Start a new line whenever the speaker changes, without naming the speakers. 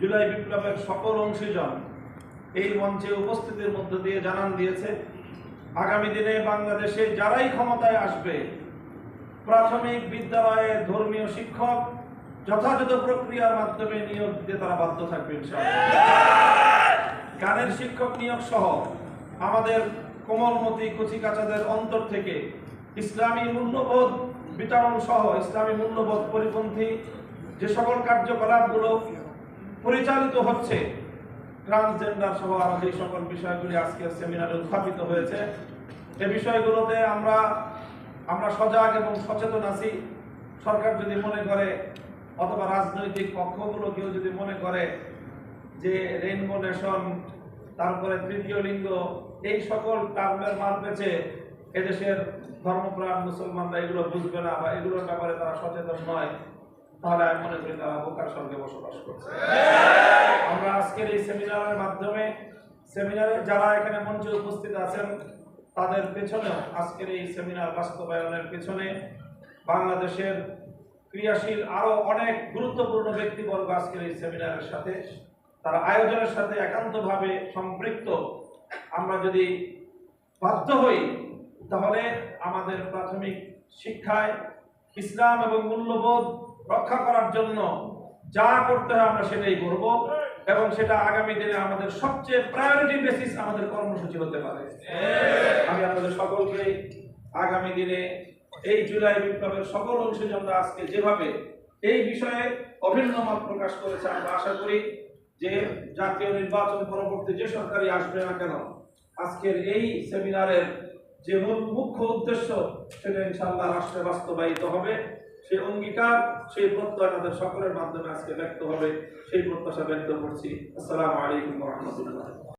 জুলাই বিপ্লবের সকল অংশীজন এই মঞ্চে উপস্থিতির মধ্য দিয়ে জানান দিয়েছে, আগামী দিনে বাংলাদেশে যারাই ক্ষমতায় আসবে, প্রাথমিক বিদ্যালয়ে ধর্মীয় শিক্ষক যথাযথ প্রক্রিয়ার মাধ্যমে নিয়োগ দিতে তারা বাধ্য থাকবে গানের শিক্ষক নিয়োগ সহ আমাদের কোমলমতি কচিকাচাদের অন্তর থেকে ইসলামী মূল্যবোধ বিতরণ সহ ইসলামী মূল্যবোধ পরিপন্থী যে সকল কার্যকলাপগুলো পরিচালিত হচ্ছে। ট্রান্সজেন্ডার সহ আরও যে সকল বিষয়গুলি আজকে সেমিনারে উত্থাপিত হয়েছে। এ বিষয়গুলোতে আমরা আমরা সজাগ এবং সচেতন আছি। সরকার যদি মনে করে, অথবা রাজনৈতিক পক্ষগুলো কেউ যদি মনে করে যে রেইনবো নেশন, তারপরে তৃতীয় লিঙ্গ, এই সকল টার্মের মাল পেছে এদেশের ধর্মপ্রাণ মুসলমানরা এগুলো বুঝবে না বা এগুলোর ব্যাপারে তারা সচেতন নয়। তাহলে আমি মনে করি তারা বোকার সঙ্গে বসবাস করছে। আমরা আজকের এই সেমিনারের মাধ্যমে সেমিনারে যারা এখানে মঞ্চে উপস্থিত আছেন, তাদের পেছনেও আজকের এই সেমিনার বাস্তবায়নের পেছনে বাংলাদেশের ক্রিয়াশীল আরও অনেক গুরুত্বপূর্ণ ব্যক্তিবর্গ আজকের এই সেমিনারের সাথে, তারা আয়োজনের সাথে একান্তভাবে সম্পৃক্ত। আমরা যদি বাধ্য হই, তাহলে আমাদের প্রাথমিক শিক্ষায় ইসলাম এবং মূল্যবোধ রক্ষা করার জন্য যা করতে হয় আমরা সেটাই করব এবং সেটা আগামী দিনে আমাদের সবচেয়ে প্রায়োরিটি বেসিস আমাদের কর্মসূচি হতে পারে। আমি আপনাদের সকলকে আগামী দিনে এই জুলাই বিপ্লবের সকল অংশীজনরা আজকে যেভাবে এই বিষয়ে অভিন্ন মত প্রকাশ করেছে, আমরা আশা করি যে জাতীয় নির্বাচন পরবর্তী যে সরকারই আসবে না কেন, আজকের এই সেমিনারের যে মূল মুখ্য উদ্দেশ্য, সেটা ইনশাল্লাহ রাষ্ট্রে বাস্তবায়িত হবে। সেই অঙ্গীকার সেই প্রত্যয় তাদের সকলের মাধ্যমে আজকে ব্যক্ত হবে। সেই প্রত্যাশা ব্যক্ত করছি। আসসালামু আলাইকুম রহমতুল্লাহ।